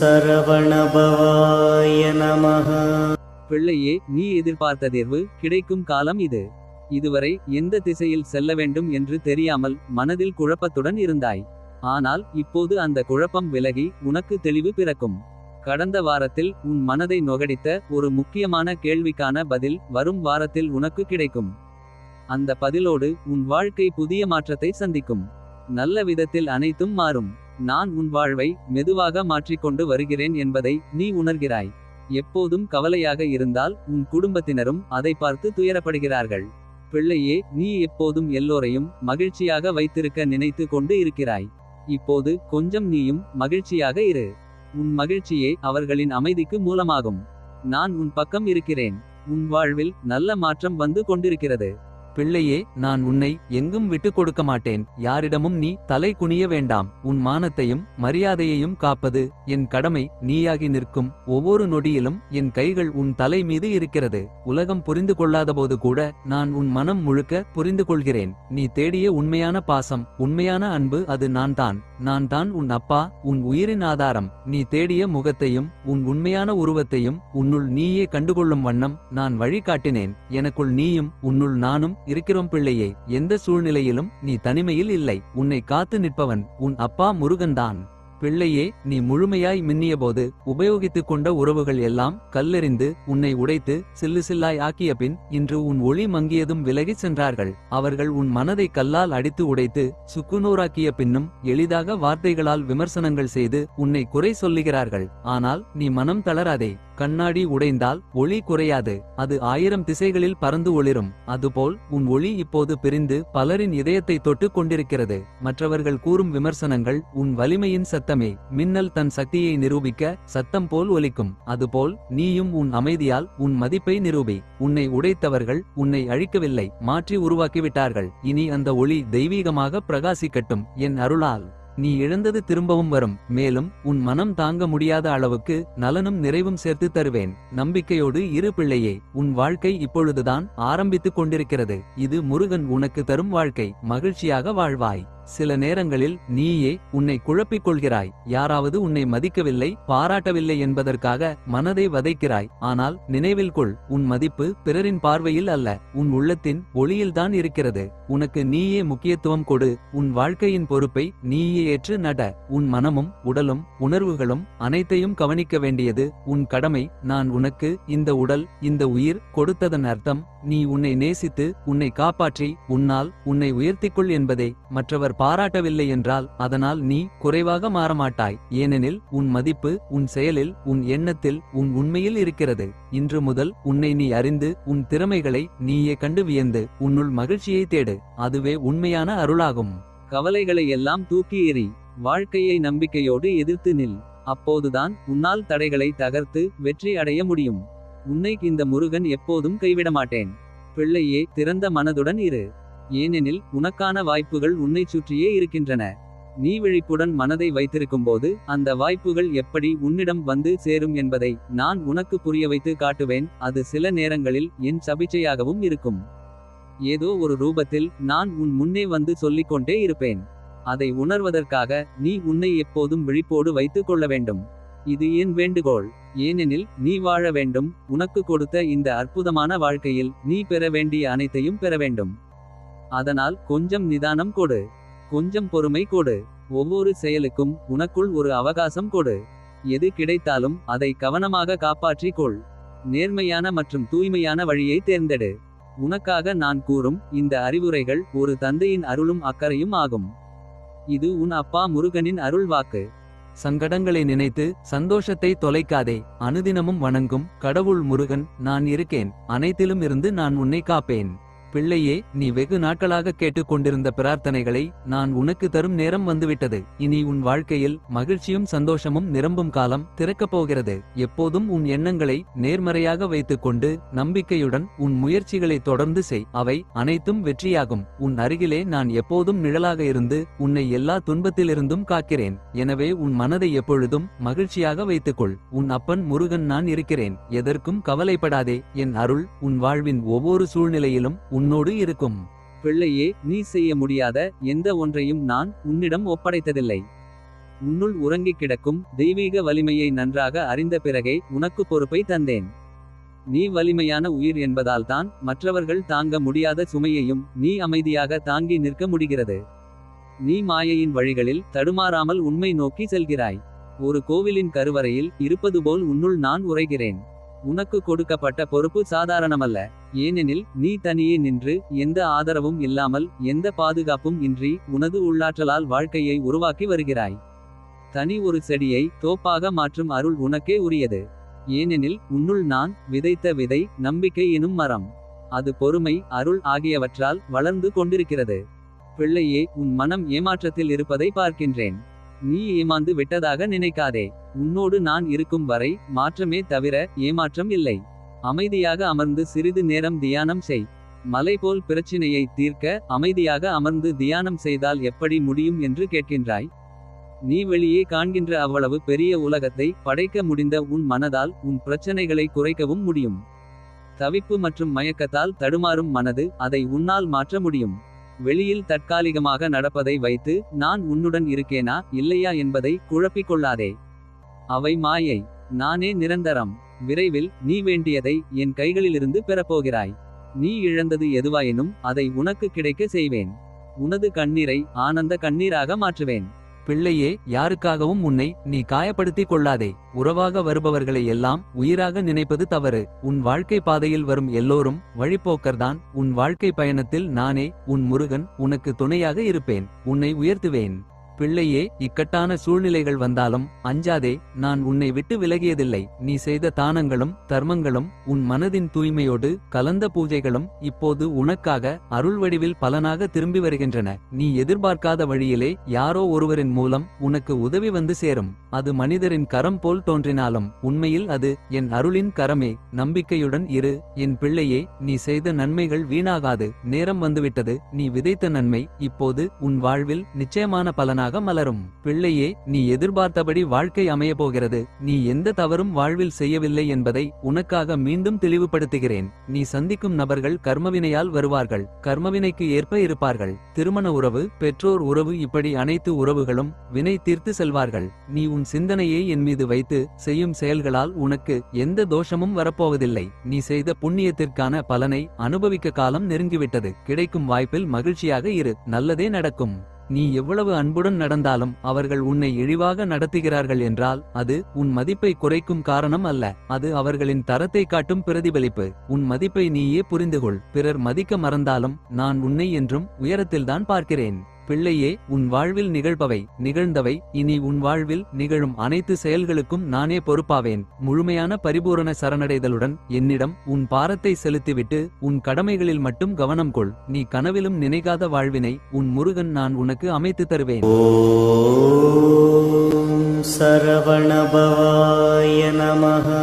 சரவணபவாய நமः பிள்ளையே நீ எதிர்பார்த்த தேர்வு கிடைக்கும் காலம் இது. இதுவரை எந்த திசையில் செல்ல வேண்டும் என்று தெரியாமல் மனதில் குழப்பத்துடன் இருந்தாய். ஆனால் இப்போது அந்த குழப்பம் விலகி உனக்கு தெளிவு பிறக்கும். கடந்த வாரத்தில் உன் மனதை நொகடித்த ஒரு முக்கியமான கேள்விக்கான பதில் வரும் வாரத்தில் உனக்கு கிடைக்கும். அந்த பதிலோடு உன் வாழ்க்கை புதிய மாற்றத்தை சந்திக்கும். நல்ல விதத்தில் அனைத்தும் மாறும். நான் உன் வாழ்வை மெதுவாக மாற்றிக்கொண்டு வருகிறேன் என்பதை நீ உணர்கிறாய். எப்போதும் கவலையாக இருந்தால் உன் குடும்பத்தினரும் அதை பார்த்து துயரப்படுகிறார்கள். பிள்ளையே நீ எப்போதும் எல்லோரையும் மகிழ்ச்சியாக வைத்திருக்க நினைத்து கொண்டு இருக்கிறாய். இப்போது கொஞ்சம் நீயும் மகிழ்ச்சியாக இரு. உன் மகிழ்ச்சியே அவர்களின் அமைதிக்கு மூலமாகும். நான் உன் பக்கம் இருக்கிறேன். உன் வாழ்வில் நல்ல மாற்றம் வந்து கொண்டிருக்கிறது. பிள்ளையே நான் உன்னை எங்கும் விட்டுக் கொடுக்க மாட்டேன். யாரிடமும் நீ தலை குனிய வேண்டாம். உன் மானத்தையும் மரியாதையையும் காப்பது என் கடமை. நீயாகி நிற்கும் ஒவ்வொரு நொடியிலும் என் கைகள் உன் தலை மீது இருக்கிறது. உலகம் புரிந்து கொள்ளாதபோது கூட நான் உன் மனம் முழுக்க புரிந்து கொள்கிறேன். நீ தேடிய உண்மையான பாசம் உண்மையான அன்பு அது நான் தான் நான் தான் உன் அப்பா உன் உயிரின் ஆதாரம். நீ தேடிய முகத்தையும் உன் உண்மையான உருவத்தையும் உன்னுள் நீயே கண்டுகொள்ளும் வண்ணம் நான் வழிகாட்டினேன். எனக்குள் நீயும் உன்னுள் நானும் இருக்கிறோம் பிள்ளையே எந்த சூழ்நிலையிலும் நீ தனிமையில் இல்லை. உன்னை காத்து நிற்பவன் உன் அப்பா முருகன்தான். பிள்ளையே நீ முழுமையாய் மின்னியபோது உபயோகித்துக் கொண்ட உறவுகள் எல்லாம் கல்லெறிந்து உன்னை உடைத்து சில்லு சில்லாய் ஆக்கிய பின் இன்று உன் ஒளி மங்கியதும் விலகிச் சென்றார்கள். அவர்கள் உன் மனதை கல்லால் அடித்து உடைத்து சுக்குநூறாக்கிய பின்னும் எளிதாக வார்த்தைகளால் விமர்சனங்கள் செய்து உன்னை குறை சொல்லுகிறார்கள். ஆனால் நீ மனம் தளராதே. கண்ணாடி உடைந்தால் ஒளி குறையாது. அது ஆயிரம் திசைகளில் பறந்து ஒளிரும். அதுபோல் உன் ஒளி இப்போது பிரிந்து பலரின் இதயத்தை தொட்டு கொண்டிருக்கிறது. மற்றவர்கள் கூறும் விமர்சனங்கள் உன் வலிமையின் சத்தமே. மின்னல் தன் சக்தியை நிரூபிக்க சத்தம் போல் ஒலிக்கும். அதுபோல் நீயும் உன் அமைதியால் உன் மதிப்பை நிரூபி. உன்னை உடைத்தவர்கள் உன்னை அழிக்கவில்லை. மாற்றி உருவாக்கிவிட்டார்கள். இனி அந்த ஒளி தெய்வீகமாக பிரகாசிக்கட்டும். என் அருளால். நீ இழந்தது திரும்பவும் வரும். மேலும் உன் மனம் தாங்க முடியாத அளவுக்கு நலனும் நிறைவும் சேர்த்து தருவேன். நம்பிக்கையோடு இரு பிள்ளையே உன் வாழ்க்கை இப்பொழுதுதான் ஆரம்பித்துக் கொண்டிருக்கிறது. இது முருகன் உனக்கு தரும் வாழ்க்கை. மகிழ்ச்சியாக வாழ்வாய். சில நேரங்களில் நீயே உன்னை குழப்பிக் கொள்கிறாய் யாராவது உன்னை மதிக்கவில்லை பாராட்டவில்லை என்பதற்காக மனதை வதைக்கிறாய். ஆனால் நினைவில் கொள் உன் மதிப்பு பிறரின் பார்வையில் அல்ல உன் உள்ளத்தின் ஒளியில்தான் இருக்கிறது. உனக்கு நீயே முக்கியத்துவம் கொடு உன் வாழ்க்கையின் பொறுப்பை நீயே ஏற்று நட. உன் மனமும் உடலும் உணர்வுகளும் அனைத்தையும் கவனிக்க வேண்டியது உன் கடமை. நான் உனக்கு இந்த உடல் இந்த உயிர் கொடுத்ததன் அர்த்தம் நீ உன்னை நேசித்து உன்னை காப்பாற்றி உன்னால் உன்னை உயர்த்திக்கொள் என்பதே. மற்றவர் பாராட்டவில்லை என்றால் அதனால் நீ குறைவாக மாறமாட்டாய். ஏனெனில் உன் மதிப்பு உன் செயலில் உன் எண்ணத்தில் உன் உண்மையில் இருக்கிறது. இன்று முதல் உன்னை நீ அறிந்து உன் திறமைகளை நீயே கண்டு வியந்து உன்னுள் மகிழ்ச்சியை தேடு. அதுவே உண்மையான அருளாகும். கவலைகளை எல்லாம் தூக்கி எறி வாழ்க்கையை நம்பிக்கையோடு எதிர்த்து நில். அப்போதுதான் உன்னால் தடைகளை தகர்த்து வெற்றி அடைய முடியும். உன்னை இந்த முருகன் எப்போதும் கைவிட மாட்டேன் பிள்ளையே திறந்த மனதுடன் இரு. ஏனெனில் உனக்கான வாய்ப்புகள் உன்னைச் சுற்றியே இருக்கின்றன. நீ விழிப்புடன் மனதை வைத்திருக்கும்போது அந்த வாய்ப்புகள் எப்படி உன்னிடம் வந்து சேரும் என்பதை நான் உனக்கு புரிய வைத்து காட்டுவேன். அது சில நேரங்களில் என் சபிச்சையாகவும் இருக்கும். ஏதோ ஒரு ரூபத்தில் நான் உன் முன்னே வந்து சொல்லிக்கொண்டே இருப்பேன். அதை உணர்வதற்காக நீ உன்னை எப்போதும் விழிப்போடு வைத்துக் கொள்ள வேண்டும். இது என் வேண்டுகோள். ஏனெனில் நீ வாழ வேண்டும். உனக்கு கொடுத்த இந்த அற்புதமான வாழ்க்கையில் நீ பெற வேண்டிய அனைத்தையும் பெற வேண்டும். அதனால் கொஞ்சம் நிதானம் கொடு. கொஞ்சம் பொறுமை கொடு. ஒவ்வொரு செயலுக்கும் உனக்குள் ஒரு அவகாசம் கொடு. எது கிடைத்தாலும் அதை கவனமாக காப்பாற்றிக் கொள். நேர்மையான மற்றும் தூய்மையான வழியை தேர்ந்தெடு. உனக்காக நான் கூறும் இந்த அறிவுரைகள் ஒரு தந்தையின் அருளும் அக்கறையும் ஆகும். இது உன் அப்பா முருகனின் அருள் வாக்கு. சங்கடங்களை நினைத்து சந்தோஷத்தை தொலைக்காதே. அனுதினமும் வணங்கும் கடவுள் முருகன் நான் இருக்கேன். அனைத்திலும் இருந்து நான் உன்னை காப்பேன். பிள்ளையே நீ வெகு நாட்களாக கேட்டுக் கொண்டிருந்த பிரார்த்தனைகளை நான் உனக்கு தரும் நேரம் வந்துவிட்டது. இனி உன் வாழ்க்கையில் மகிழ்ச்சியும் சந்தோஷமும் நிரம்பும் காலம் திறக்கப் போகிறது. எப்போதும் உன் எண்ணங்களை நேர்மறையாக வைத்துக் கொண்டு நம்பிக்கையுடன் உன் முயற்சிகளை தொடர்ந்து செய். அவை அனைத்தும் வெற்றியாகும். உன் அருகிலே நான் எப்போதும் நிழலாக இருந்து உன்னை எல்லா துன்பத்திலிருந்தும் காக்கிறேன். எனவே உன் மனதை எப்பொழுதும் மகிழ்ச்சியாக வைத்துக்கொள். உன் அப்பன் முருகன் நான் இருக்கிறேன். எதற்கும் கவலைப்படாதே. என் அருள் உன் வாழ்வின் ஒவ்வொரு சூழ்நிலையிலும் உன்னோடு இருக்கும். பிள்ளையே நீ செய்ய முடியாத எந்த ஒன்றையும் நான் உன்னிடம் ஒப்படைத்ததில்லை. உன்னுள் உறங்கிக் கிடக்கும் தெய்வீக வலிமையை நன்றாக அறிந்த பிறகே உனக்கு பொறுப்பை தந்தேன். நீ வலிமையான உயிர் என்பதால்தான் மற்றவர்கள் தாங்க முடியாத சுமையையும் நீ அமைதியாக தாங்கி நிற்க முடிகிறது. நீ மாயையின் வழிகளில் தடுமாறாமல் உண்மை நோக்கி செல்கிறாய். ஒரு கோவிலின் கருவறையில் இருப்பது போல் உன்னுள் நான் உரைகிறேன் உனக்கு கொடுக்கப்பட்ட பொறுப்பு சாதாரணமல்ல. ஏனெனில் நீ தனியே நின்று எந்த ஆதரவும் இல்லாமல் எந்த பாதுகாப்பும் இன்றி உனது உள்ளாற்றலால் வாழ்க்கையை உருவாக்கி வருகிறாய். தனி ஒரு செடியை தோப்பாக மாற்றும் அருள் உனக்கே உரியது. ஏனெனில் உன்னுள் நான் விதைத்த விதை நம்பிக்கை எனும் மரம். அது பொறுமை அருள் ஆகியவற்றால் வளர்ந்து கொண்டிருக்கிறது. பிள்ளையே உன் மனம் ஏமாற்றத்தில் இருப்பதை பார்க்கின்றேன். நீ ஏமாந்து விட்டதாக நினைக்காதே. உன்னோடு நான் இருக்கும் வரை மாற்றமே தவிர ஏமாற்றம் இல்லை. அமைதியாக அமர்ந்து சிறிது நேரம் தியானம் செய். மலை போல் பிரச்சினையை தீர்க்க அமைதியாக அமர்ந்து தியானம் செய்தால் எப்படி முடியும் என்று கேட்கின்றாய். நீ வெளியே காண்கின்ற அவ்வளவு பெரிய உலகத்தை படைக்க முடிந்த உன் மனதால் உன் பிரச்சனைகளை குறைக்கவும் முடியும். தவிப்பு மற்றும் மயக்கத்தால் தடுமாறும் மனது அதை உன்னால் மாற்ற முடியும். வெளியில் தற்காலிகமாக நடப்பதை வைத்து நான் உன்னுடன் இருக்கேனா இல்லையா என்பதை குழப்பிக் கொள்ளாதே. அவை மாயை நானே நிரந்தரம். விரைவில் நீ வேண்டியதை என் கைகளிலிருந்து பெறப்போகிறாய். நீ இழந்தது எதுவாயினும் அதை உனக்கு கிடைக்க செய்வேன். உனது கண்ணீரை ஆனந்த கண்ணீராக மாற்றுவேன். பிள்ளையே யாருக்காகவும் உன்னை நீ காயப்படுத்திக் கொள்ளாதே. உறவாக வருபவர்களை எல்லாம் உயிராக நினைப்பது தவறு. உன் வாழ்க்கை பாதையில் வரும் எல்லோரும் வழிப்போக்கர்தான் உன் வாழ்க்கை பயணத்தில் நானே உன் முருகன் உனக்கு துணையாக இருப்பேன். உன்னை உயர்த்துவேன். பிள்ளையே இக்கட்டான சூழ்நிலைகள் வந்தாலும் அஞ்சாதே நான் உன்னை விட்டு விலகியதில்லை. நீ செய்த தானங்களும் தர்மங்களும் உன் மனதின் தூய்மையோடு கலந்த பூஜைகளும் இப்போது உனக்காக அருள் வடிவில் பலனாக திரும்பி வருகின்றன. நீ எதிர்பார்க்காத வழியிலே யாரோ ஒருவரின் மூலம் உனக்கு உதவி வந்து சேரும். அது மனிதரின் கரம் போல் தோன்றினாலும் உண்மையில் அது என் அருளின் கரமே. நம்பிக்கையுடன் இரு என் பிள்ளையே நீ செய்த நன்மைகள் வீணாகாது. நேரம் வந்துவிட்டது நீ விதைத்த நன்மை இப்போது உன் வாழ்வில் நிச்சயமான பலனாக மலரும். பிள்ளையே நீ எதிர்பார்த்தபடி வாழ்க்கை அமையப்போகிறது நீ எந்த தவறும் வாழ்வில் செய்யவில்லை என்பதை உனக்காக மீண்டும் தெளிவுபடுத்துகிறேன். நீ சந்திக்கும் நபர்கள் கர்மவினையால் வருவார்கள். கர்மவினைக்கு ஏற்ப இருப்பார்கள். திருமண உறவு பெற்றோர் உறவு இப்படி அனைத்து உறவுகளும் வினை தீர்த்து செல்வார்கள். நீ உன் சிந்தனையை என் மீது வைத்து செய்யும் செயல்களால் உனக்கு எந்த தோஷமும் வரப்போவதில்லை. நீ செய்த புண்ணியத்திற்கான பலனை அனுபவிக்க காலம் நெருங்கிவிட்டது. கிடைக்கும் வாய்ப்பில் மகிழ்ச்சியாக இரு. நல்லதே நடக்கும். நீ எவ்வளவு அன்புடன் நடந்தாலும் அவர்கள் உன்னை இழிவாக நடத்துகிறார்கள் என்றால் அது உன் மதிப்பை குறைக்கும் காரணம் அல்ல. அது அவர்களின் தரத்தை காட்டும் பிரதிபலிப்பு. உன் மதிப்பை நீயே புரிந்துகொள். பிறர் மதிக்க மறந்தாலும் நான் உன்னை என்றும் உயரத்தில்தான் பார்க்கிறேன். பிள்ளையே உன் வாழ்வில் நிகழ்பவை நிகழ்ந்தவை இனி உன் வாழ்வில் நிகழும் அனைத்து செயல்களுக்கும் நானே பொறுப்பாவேன். முழுமையான பரிபூரண சரணடைதலுடன் என்னிடம் உன் பாரத்தை செலுத்திவிட்டு உன் கடமைகளில் மட்டும் கவனம் கொள். நீ கனவிலும் நினைக்காத வாழ்வினை உன் முருகன் நான் உனக்கு அமைத்து தருவேன். சரவணபவாய நமஹ.